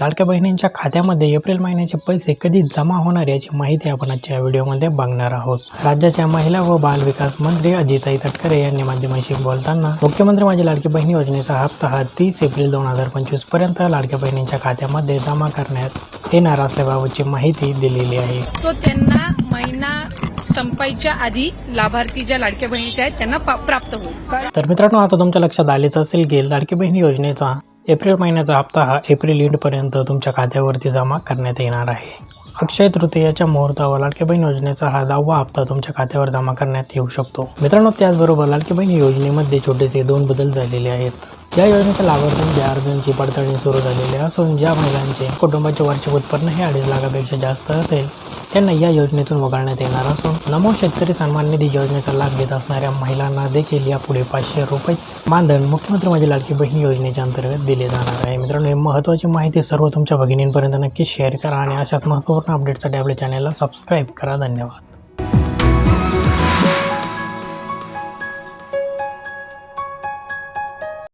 लाडक्या बहिणींच्या खात्यामध्ये एप्रिल महिन्याचे पैसे कधी जमा होणार याची माहिती आपण आजच्या व्हिडिओमध्ये बघणार आहोत. राज्याच्या महिला व बाल विकास मंत्री अजिताई तटकरे यांनी माध्यमांशी बोलताना मुख्यमंत्री माझी लाडकी बहिणी योजनेचा हप्ता हा तीस एप्रिल दोन हजार पंचवीसपर्यंत लाडक्या बहिणींच्या खात्यामध्ये जमा करण्यात येणार असल्याबाबतची माहिती दिलेली आहे. तो त्यांना महिना संपायच्या आधी लाभार्थी ज्या लाडक्या बहिणीच्या आहेत त्यांना प्राप्त होईल. तर मित्रांनो आता तुमच्या लक्षात आलेच असेल की लाडकी बहिणी योजनेचा एप्रिल महिन्याचा हप्ता हा एप्रिल एंडपर्यंत तुमच्या खात्यावरती जमा करण्यात येणार आहे. अक्षय तृतीयाच्या मुहूर्तावर लाडकी बहीण योजनेचा हा दहावा हप्ता तुमच्या खात्यावर जमा करण्यात येऊ शकतो. मित्रांनो त्याचबरोबर लाडकी बहीण योजनेमध्ये छोटेसे दोन बदल झालेले आहेत. या योजनेच्या लाभार्थ्यांच्या अर्जांची पडताळणी सुरू झालेली असून ज्या महिलांचे कुटुंबाचे वार्षिक उत्पन्न हे अडीच लाखापेक्षा जास्त असेल त्यांना या योजनेतून वगळण्यात येणार असून नमो शेतकरी सन्मान निधी योजनेचा लाभ घेत असणाऱ्या महिलांना देखील यापुढे पाचशे रुपयेच मानधन मुख्यमंत्री माझी लाडकी बहीण योजनेच्या अंतर्गत दिले जाणार आहे. मित्रांनो ही महत्त्वाची माहिती सर्व तुमच्या भगिनींपर्यंत नक्की शेअर करा आणि अशाच महत्त्वपूर्ण अपडेटसाठी आपल्या चॅनलला सबस्क्राईब करा. धन्यवाद.